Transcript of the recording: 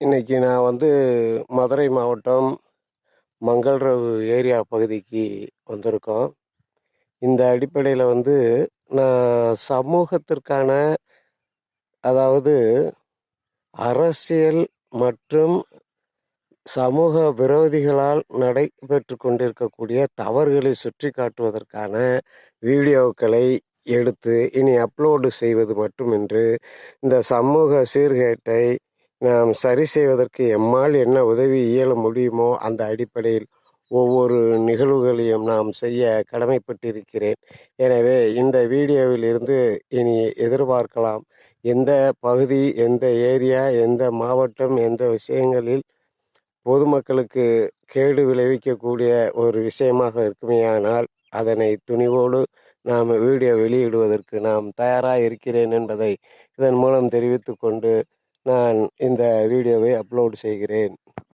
இன்னைக்கு நான் வந்து மதுரை மாவட்டம் மங்கள்ரவு ஏரியா பகுதிக்கு வந்திருக்கோம். இந்த அடிப்படையில் வந்து நான் சமூகத்திற்கான அதாவது அரசியல் மற்றும் சமூக விரோதிகளால் நடைபெற்று கொண்டிருக்கக்கூடிய தவறுகளை சுற்றி காட்டுவதற்கான வீடியோக்களை எடுத்து இனி அப்லோடு செய்வது மட்டுமின்றி இந்த சமூக சீர்கேட்டை நாம் சரி செய்வதற்கு எம்மால் என்ன உதவி இயல முடியுமோ அந்த அடிப்படையில் ஒவ்வொரு நிகழ்வுகளையும் நாம் செய்ய கடமைப்பட்டிருக்கிறேன். எனவே இந்த வீடியோவில் இருந்து இனி எதிர்பார்க்கலாம். எந்த பகுதி எந்த ஏரியா எந்த மாவட்டம் எந்த விஷயங்களில் பொதுமக்களுக்கு கேடு விளைவிக்கக்கூடிய ஒரு விஷயமாக இருக்குமேயானால் அதனை துணிவோடு நாம் வீடியோ வெளியிடுவதற்கு நாம் தயாராக இருக்கிறேன் என்பதை இதன் மூலம் தெரிவித்து கொண்டு நான் இந்த வீடியோவை அப்லோட் செய்கிறேன்.